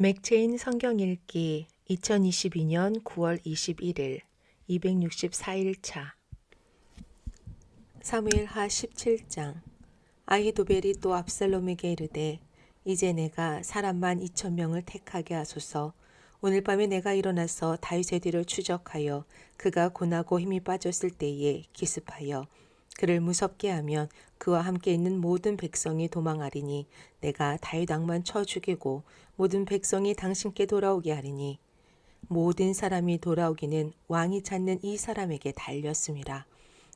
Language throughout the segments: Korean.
맥체인 성경 읽기 2022년 9월 21일 264일차. 사무엘하 17장. 아히도벨이 또 압살롬에게 이르되 이제 내가 사람만 2천 명을 택하게 하소서. 오늘 밤에 내가 일어나서 다윗의 뒤를 추적하여 그가 고나고 힘이 빠졌을 때에 기습하여 그를 무섭게 하면 그와 함께 있는 모든 백성이 도망하리니 내가 다윗 왕만 쳐 죽이고 모든 백성이 당신께 돌아오게 하리니 모든 사람이 돌아오기는 왕이 찾는 이 사람에게 달렸습니다.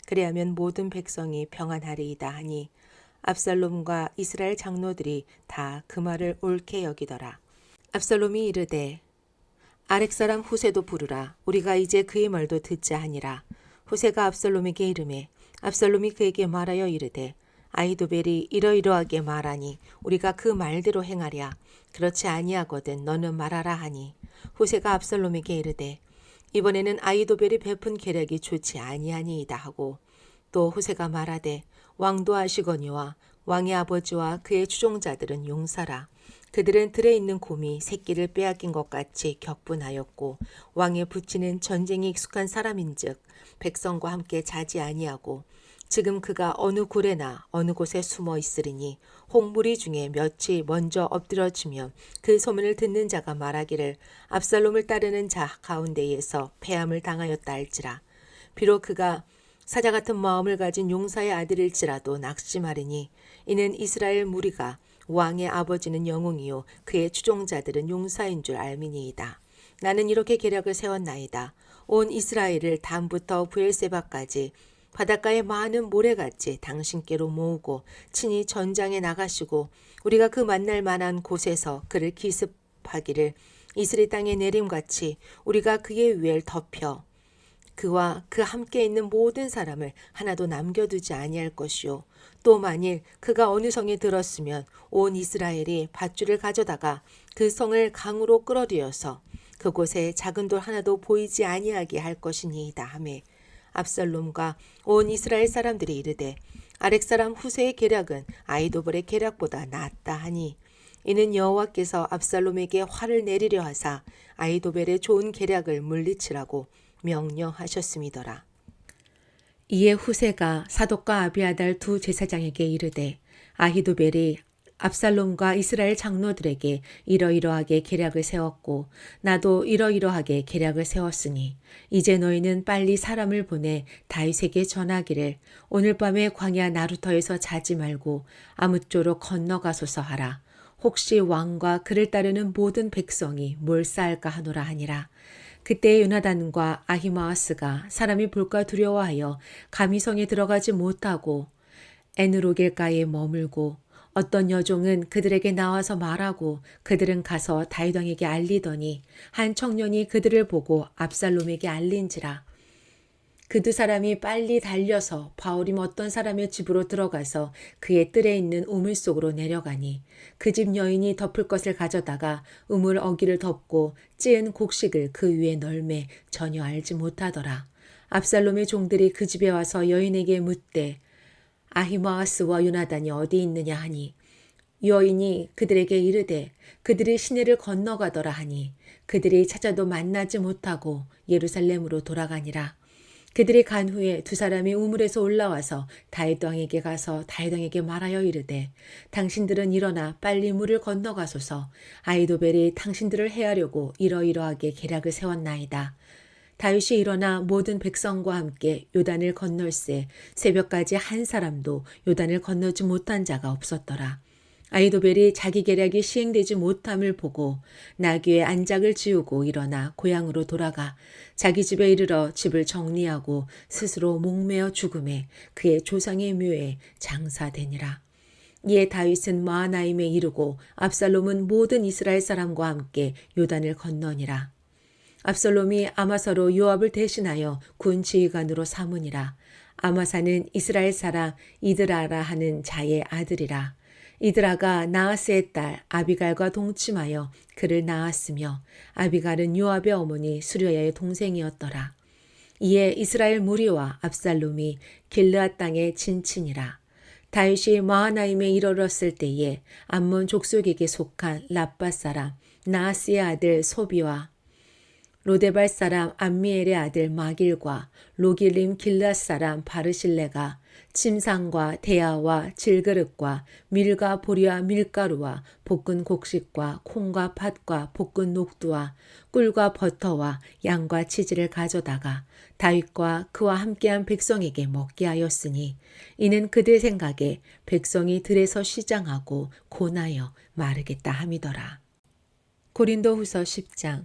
그리하면 모든 백성이 평안하리이다 하니 압살롬과 이스라엘 장로들이 다 그 말을 옳게 여기더라. 압살롬이 이르되 아렉 사람 후세도 부르라 우리가 이제 그의 말도 듣자 하니라. 후세가 압살롬에게 이르매 압살롬이 그에게 말하여 이르되 아이도벨이 이러이러하게 말하니 우리가 그 말대로 행하랴. 그렇지 아니하거든 너는 말하라 하니. 후세가 압살롬에게 이르되 이번에는 아이도벨이 베푼 계략이 좋지 아니하니이다 하고 또 후세가 말하되 왕도 하시거니와 왕의 아버지와 그의 추종자들은 용사라 그들은 들에 있는 곰이 새끼를 빼앗긴 것 같이 격분하였고 왕의 부치는 전쟁에 익숙한 사람인즉 백성과 함께 자지 아니하고 지금 그가 어느 굴에나 어느 곳에 숨어 있으리니 홍무리 중에 몇이 먼저 엎드러지면 그 소문을 듣는 자가 말하기를 압살롬을 따르는 자 가운데에서 패함을 당하였다 할지라. 비록 그가 사자 같은 마음을 가진 용사의 아들일지라도 낙심하리니 이는 이스라엘 무리가 왕의 아버지는 영웅이요 그의 추종자들은 용사인 줄 알미니이다. 나는 이렇게 계략을 세웠나이다. 온 이스라엘을 담부터 부엘세바까지 바닷가의 많은 모래같이 당신께로 모으고 친히 전장에 나가시고 우리가 그 만날 만한 곳에서 그를 기습하기를 이스라엘 땅의 내림같이 우리가 그의 위를 덮여 그와 그 함께 있는 모든 사람을 하나도 남겨두지 아니할 것이요. 또 만일 그가 어느 성에 들었으면 온 이스라엘이 밧줄을 가져다가 그 성을 강으로 끌어들여서 그곳에 작은 돌 하나도 보이지 아니하게 할 것이니이다 하매 압살롬과 온 이스라엘 사람들이 이르되 아렉 사람 후세의 계략은 아이도벌의 계략보다 낫다 하니 이는 여호와께서 압살롬에게 화를 내리려 하사 아이도벨의 좋은 계략을 물리치라고 명령하셨음이더라. 이에 후세가 사독과 아비아달 두 제사장에게 이르되 아히도벨이 압살롬과 이스라엘 장로들에게 이러이러하게 계략을 세웠고 나도 이러이러하게 계략을 세웠으니 이제 너희는 빨리 사람을 보내 다윗에게 전하기를 오늘 밤에 광야 나루터에서 자지 말고 아무쪼록 건너가소서 하라. 혹시 왕과 그를 따르는 모든 백성이 몰사할까 하노라 하니라. 그때 요나단과 아히마아스가 사람이 볼까 두려워하여 가미성에 들어가지 못하고 에느로길가에 머물고 어떤 여종은 그들에게 나와서 말하고 그들은 가서 다윗 왕에게 알리더니 한 청년이 그들을 보고 압살롬에게 알린지라 그 두 사람이 빨리 달려서 바울임 어떤 사람의 집으로 들어가서 그의 뜰에 있는 우물 속으로 내려가니 그 집 여인이 덮을 것을 가져다가 우물 어기를 덮고 찌은 곡식을 그 위에 널매 전혀 알지 못하더라. 압살롬의 종들이 그 집에 와서 여인에게 묻되 아히마아스와 요나단이 어디 있느냐 하니 여인이 그들에게 이르되 그들이 시내를 건너가더라 하니 그들이 찾아도 만나지 못하고 예루살렘으로 돌아가니라. 그들이 간 후에 두 사람이 우물에서 올라와서 다윗 왕에게 가서 다윗 왕에게 말하여 이르되 당신들은 일어나 빨리 물을 건너가소서 아이도벨이 당신들을 해하려고 이러이러하게 계략을 세웠나이다. 다윗이 일어나 모든 백성과 함께 요단을 건널세 새벽까지 한 사람도 요단을 건너지 못한 자가 없었더라. 아이도벨이 자기 계략이 시행되지 못함을 보고 나귀의 안장을 지우고 일어나 고향으로 돌아가 자기 집에 이르러 집을 정리하고 스스로 목매어 죽음에 그의 조상의 묘에 장사되니라. 이에 다윗은 마하나임에 이르고 압살롬은 모든 이스라엘 사람과 함께 요단을 건너니라. 압살롬이 아마사로 요압을 대신하여 군 지휘관으로 삼으니라. 아마사는 이스라엘 사람 이드라라 하는 자의 아들이라. 이드라가 나하스의 딸 아비갈과 동침하여 그를 낳았으며 아비갈은 요압의 어머니 수려야의 동생이었더라. 이에 이스라엘 무리와 압살롬이 길르앗 땅에 진친이라. 다윗이 마하나임에 이르렀을 때에 암몬 족속에게 속한 라빠 사람 나아스의 아들 소비와 로데발 사람 암미엘의 아들 마길과 로길림 길랏 사람 바르실레가 침상과 대야와 질그릇과 밀과 보리와 밀가루와 볶은 곡식과 콩과 팥과 볶은 녹두와 꿀과 버터와 양과 치즈를 가져다가 다윗과 그와 함께한 백성에게 먹게 하였으니 이는 그들 생각에 백성이 들에서 시장하고 고나여 마르겠다 함이더라. 고린도 후서 10장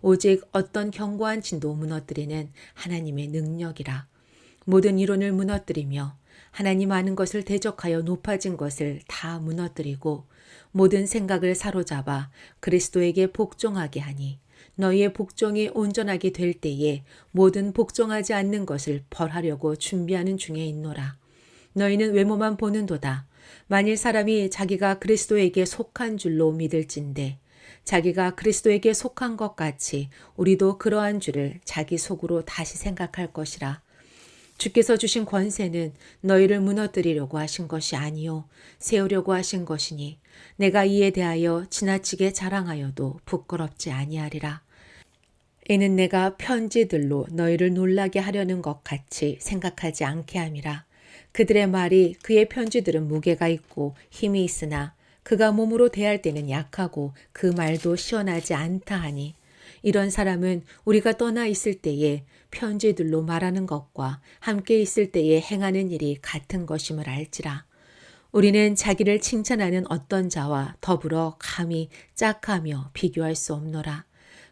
오직 어떤 견고한 진도 무너뜨리는 하나님의 능력이라. 모든 이론을 무너뜨리며 하나님 아는 것을 대적하여 높아진 것을 다 무너뜨리고 모든 생각을 사로잡아 그리스도에게 복종하게 하니 너희의 복종이 온전하게 될 때에 모든 복종하지 않는 것을 벌하려고 준비하는 중에 있노라. 너희는 외모만 보는도다. 만일 사람이 자기가 그리스도에게 속한 줄로 믿을진데 자기가 그리스도에게 속한 것 같이 우리도 그러한 줄을 자기 속으로 다시 생각할 것이라. 주께서 주신 권세는 너희를 무너뜨리려고 하신 것이 아니요 세우려고 하신 것이니 내가 이에 대하여 지나치게 자랑하여도 부끄럽지 아니하리라. 이는 내가 편지들로 너희를 놀라게 하려는 것 같이 생각하지 않게 함이라. 그들의 말이 그의 편지들은 무게가 있고 힘이 있으나 그가 몸으로 대할 때는 약하고 그 말도 시원하지 않다 하니 이런 사람은 우리가 떠나 있을 때에 편지들로 말하는 것과 함께 있을 때에 행하는 일이 같은 것임을 알지라. 우리는 자기를 칭찬하는 어떤 자와 더불어 감히 짝하며 비교할 수 없노라.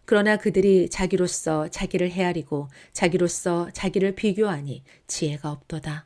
그러나 그들이 자기로서 자기를 헤아리고 자기로서 자기를 비교하니 지혜가 없도다.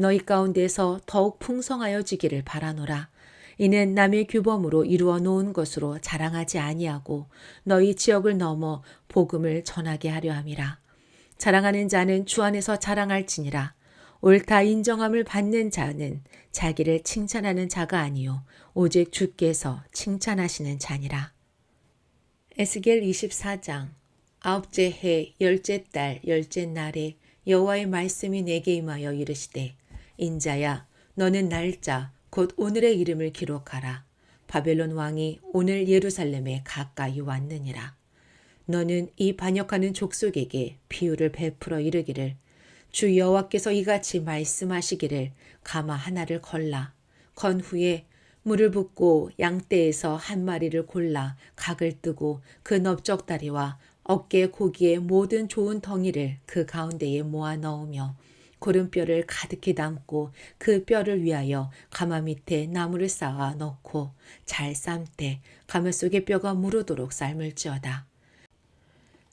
너희 가운데서 더욱 풍성하여지기를 바라노라. 이는 남의 규범으로 이루어 놓은 것으로 자랑하지 아니하고 너희 지역을 넘어 복음을 전하게 하려 함이라. 자랑하는 자는 주 안에서 자랑할지니라. 옳다 인정함을 받는 자는 자기를 칭찬하는 자가 아니요 오직 주께서 칭찬하시는 자니라. 에스겔 24장 아홉째 해 열째 달 열째 날에 여호와의 말씀이 내게 임하여 이르시되 인자야 너는 날짜 곧 오늘의 이름을 기록하라. 바벨론 왕이 오늘 예루살렘에 가까이 왔느니라. 너는 이 반역하는 족속에게 비유를 베풀어 이르기를 주 여호와께서 이같이 말씀하시기를 가마 하나를 걸라. 건 후에 물을 붓고 양떼에서 한 마리를 골라 각을 뜨고 그 넓적다리와 어깨 고기의 모든 좋은 덩이를 그 가운데에 모아 넣으며 고름뼈를 가득히 담고 그 뼈를 위하여 가마 밑에 나무를 쌓아 넣고 잘 삶되 가마 속의 뼈가 무르도록 삶을지어다.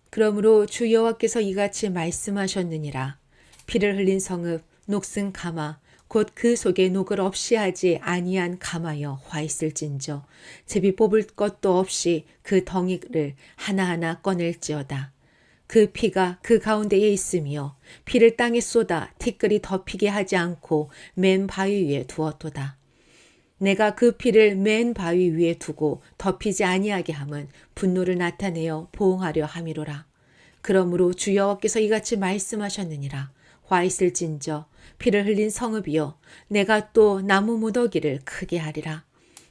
그러므로 주 여호와께서 이같이 말씀하셨느니라 피를 흘린 성읍 녹슨 가마 곧 그 속에 녹을 없이 하지 아니한 가마여 화 있을진저 제비 뽑을 것도 없이 그 덩이를 하나하나 꺼낼지어다. 그 피가 그 가운데에 있으며 피를 땅에 쏟아 티끌이 덮이게 하지 않고 맨 바위 위에 두었도다. 내가 그 피를 맨 바위 위에 두고 덮이지 아니하게 함은 분노를 나타내어 보응하려 함이로라. 그러므로 주 여호와께서 이같이 말씀하셨느니라. 화 있을진저 피를 흘린 성읍이여 내가 또 나무 무더기를 크게 하리라.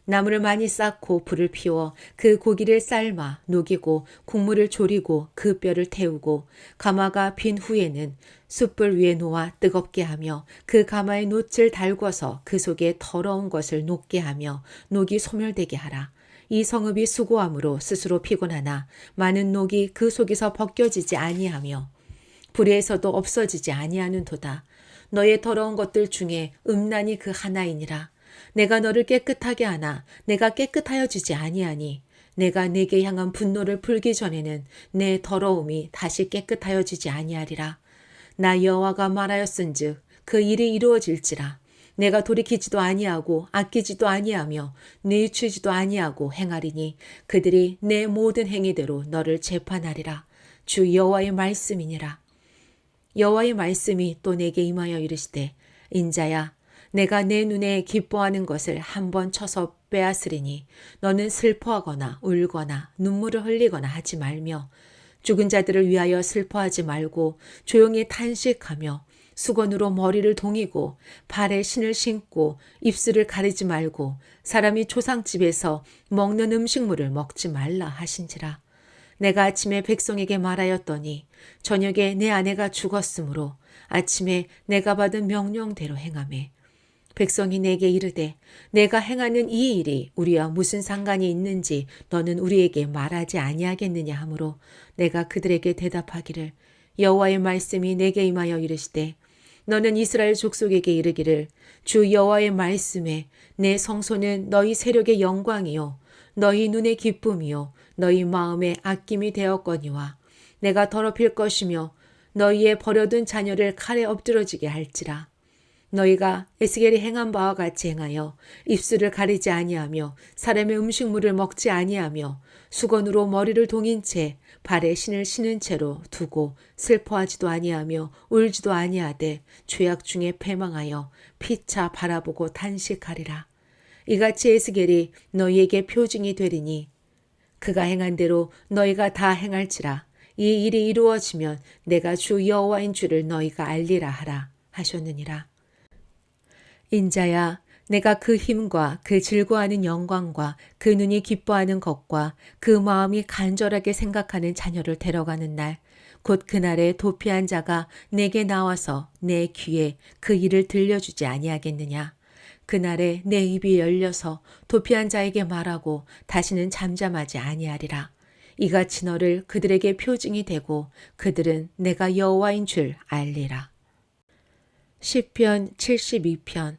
나무를 많이 쌓고 불을 피워 그 고기를 삶아 녹이고 국물을 졸이고 그 뼈를 태우고 가마가 빈 후에는 숯불 위에 놓아 뜨겁게 하며 그 가마에 놋을 달궈서 그 속에 더러운 것을 녹게 하며 녹이 소멸되게 하라. 이 성읍이 수고함으로 스스로 피곤하나 많은 녹이 그 속에서 벗겨지지 아니하며 불에서도 없어지지 아니하는 도다. 너의 더러운 것들 중에 음란이 그 하나이니라. 내가 너를 깨끗하게 하나 내가 깨끗하여 주지 아니하니 내가 내게 향한 분노를 풀기 전에는 내 더러움이 다시 깨끗하여 지지 아니하리라. 나 여호와가 말하였은즉 그 일이 이루어질지라. 내가 돌이키지도 아니하고 아끼지도 아니하며 뉘치지도 아니하고 행하리니 그들이 내 모든 행위대로 너를 재판하리라. 주 여호와의 말씀이니라. 여호와의 말씀이 또 내게 임하여 이르시되 인자야 내가 내 눈에 기뻐하는 것을 한 번 쳐서 빼앗으리니 너는 슬퍼하거나 울거나 눈물을 흘리거나 하지 말며 죽은 자들을 위하여 슬퍼하지 말고 조용히 탄식하며 수건으로 머리를 동이고 발에 신을 신고 입술을 가리지 말고 사람이 초상집에서 먹는 음식물을 먹지 말라 하신지라. 내가 아침에 백성에게 말하였더니 저녁에 내 아내가 죽었으므로 아침에 내가 받은 명령대로 행하매 백성이 내게 이르되 내가 행하는 이 일이 우리와 무슨 상관이 있는지 너는 우리에게 말하지 아니하겠느냐 하므로 내가 그들에게 대답하기를 여호와의 말씀이 내게 임하여 이르시되 너는 이스라엘 족속에게 이르기를 주 여호와의 말씀에 내 성소는 너희 세력의 영광이요 너희 눈의 기쁨이요 너희 마음의 아낌이 되었거니와 내가 더럽힐 것이며 너희의 버려둔 자녀를 칼에 엎드러지게 할지라 너희가 에스겔이 행한 바와 같이 행하여 입술을 가리지 아니하며 사람의 음식물을 먹지 아니하며 수건으로 머리를 동인 채 발에 신을 신은 채로 두고 슬퍼하지도 아니하며 울지도 아니하되 죄악 중에 패망하여 피차 바라보고 탄식하리라. 이같이 에스겔이 너희에게 표징이 되리니 그가 행한 대로 너희가 다 행할지라 이 일이 이루어지면 내가 주 여호와인 줄을 너희가 알리라 하라 하셨느니라. 인자야 내가 그 힘과 그 즐거워하는 영광과 그 눈이 기뻐하는 것과 그 마음이 간절하게 생각하는 자녀를 데려가는 날, 곧 그날에 도피한 자가 내게 나와서 내 귀에 그 일을 들려주지 아니하겠느냐. 그날에 내 입이 열려서 도피한 자에게 말하고 다시는 잠잠하지 아니하리라. 이같이 너를 그들에게 표징이 되고 그들은 내가 여호와인 줄 알리라. 시편 72편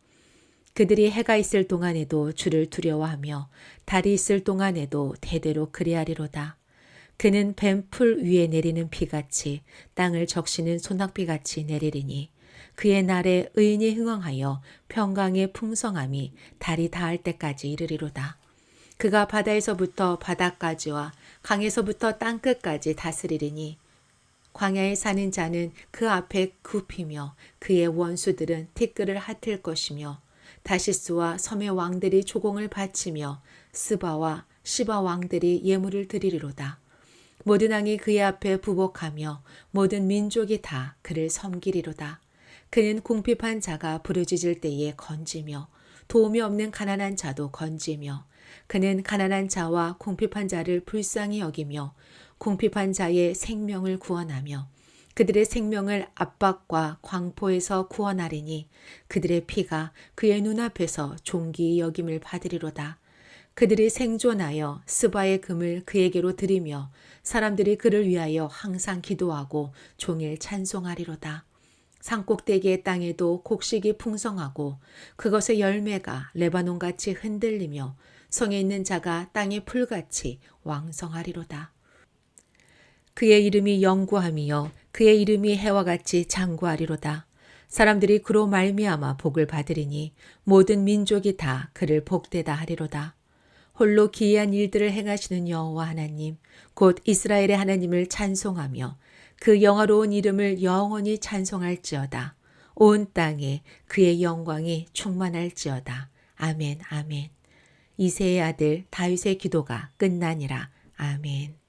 그들이 해가 있을 동안에도 주를 두려워하며 달이 있을 동안에도 대대로 그리하리로다. 그는 뱀풀 위에 내리는 비같이 땅을 적시는 소낙비같이 내리리니 그의 날에 의인이 흥왕하여 평강의 풍성함이 달이 닿을 때까지 이르리로다. 그가 바다에서부터 바다까지와 강에서부터 땅끝까지 다스리리니 광야에 사는 자는 그 앞에 굽히며 그의 원수들은 티끌을 핫을 것이며 다시스와 섬의 왕들이 조공을 바치며 스바와 시바 왕들이 예물을 드리리로다. 모든 왕이 그의 앞에 부복하며 모든 민족이 다 그를 섬기리로다. 그는 궁핍한 자가 부르짖을 때에 건지며 도움이 없는 가난한 자도 건지며 그는 가난한 자와 궁핍한 자를 불쌍히 여기며 궁핍한 자의 생명을 구원하며 그들의 생명을 압박과 광포에서 구원하리니 그들의 피가 그의 눈앞에서 종기 여김을 받으리로다. 그들이 생존하여 스바의 금을 그에게로 드리며 사람들이 그를 위하여 항상 기도하고 종일 찬송하리로다. 산꼭대기의 땅에도 곡식이 풍성하고 그것의 열매가 레바논같이 흔들리며 성에 있는 자가 땅의 풀같이 왕성하리로다. 그의 이름이 영구함이요 그의 이름이 해와 같이 장구하리로다. 사람들이 그로 말미암아 복을 받으리니 모든 민족이 다 그를 복되다 하리로다. 홀로 기이한 일들을 행하시는 여호와 하나님, 곧 이스라엘의 하나님을 찬송하며 그 영화로운 이름을 영원히 찬송할지어다. 온 땅에 그의 영광이 충만할지어다. 아멘, 아멘. 이세의 아들 다윗의 기도가 끝나니라. 아멘.